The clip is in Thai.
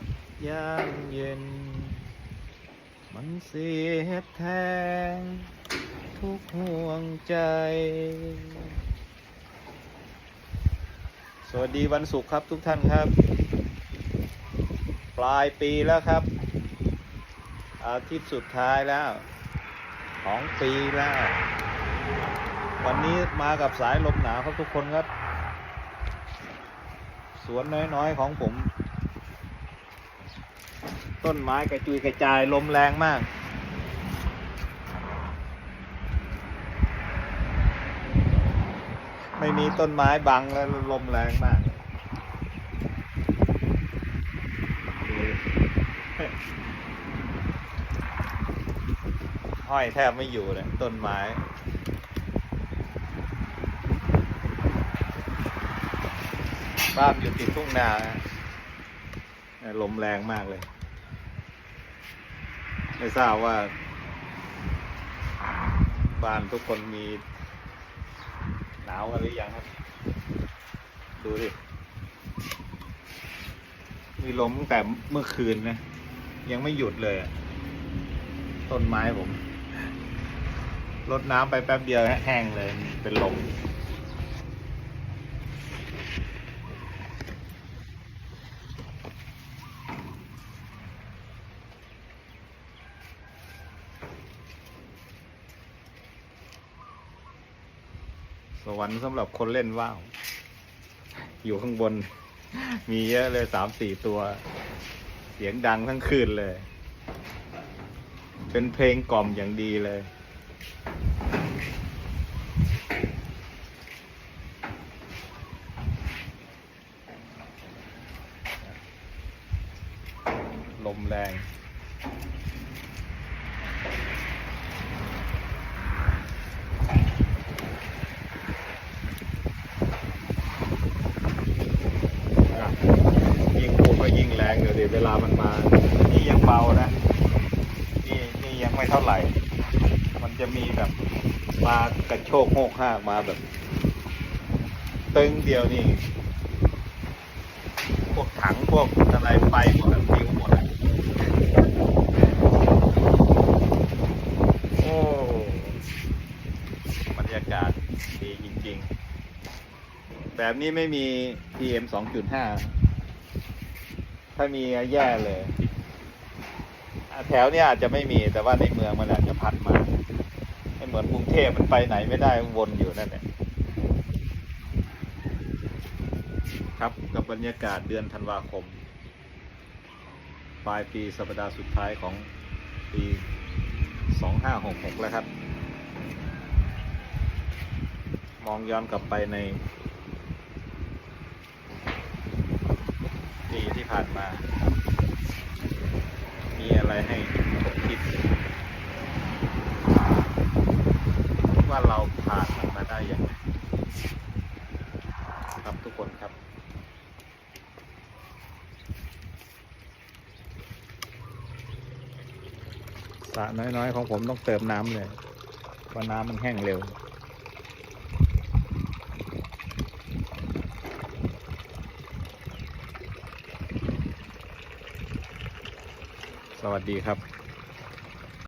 ดยามเย็น มันเสียแทง ทุกห่วงใจ สวัสดีวันศุกร์ครับทุกท่านครับ ปลายปีแล้วครับ อาทิตย์สุดท้ายแล้ว ของปีแล้ว วันนี้มากับสายลมหนาวครับทุกคนครับ สวนน้อยๆของผม ต้นไม้กระจุยกระจายลมแรงมากไม่มีต้นไม้บังแล้วลมแรงมากห้อยแทบไม่อยู่เลยต้นไม้บ้านอยู่ติดทุ่งนาลมแรงมากเลย ไม่ทราบว่า บ้านทุกคนมี หนาวกันหรือยังครับ ดูดิ มีลมตั้งแต่เมื่อคืนนะ ยังไม่หยุดเลยต้นไม้ผมรดน้ำไปแป๊บเดียวแห้งเลย เป็นลม สวรรค์สำหรับคนเล่นว่าว อยู่ข้างบน มีเยอะเลยสามสี่ตัว เสียงดังทั้งคืนเลย เป็นเพลงกล่อมอย่างดีเลย ลมแรงยิ่งพูดก็ยิ่งแรงเดี๋ย วดิเวลามันมานี่ยังเบานะนี่นี่ยังไม่เท่าไหร่ มันจะมีแบบมากระโชกโหกห้ามาแบบ ตึงเดียวนี่พวกถังพวกอะไรไปหมดปิวหมดโอ้บรรยากาศดีจริง ๆ แบบนี้ไม่มี PM 2.5 ถ้ามีแย่เลยแถวเนี้ยอาจจะไม่มีแต่ว่าในเมืองมันอาจจะพัดมาไม่เหมือนกรุงเทพมันไปไหนไม่ได้วนอยู่นั่นแหละครับกับบรรยากาศเดือนธันวาคม ปลายปีสัปดาห์สุดท้ายของปี 2566 แล้วครับ มองย้อนกลับไปใน ปีที่ ผ่านมา มีอะไรให้ผมคิด ว่าเราผ่านมันมาได้ยังไงครับทุกคนครับ สระน้อยๆ ของผมต้องเติมน้ำเลยเพราะน้ำมันแห้งเร็ว วัสดีครับ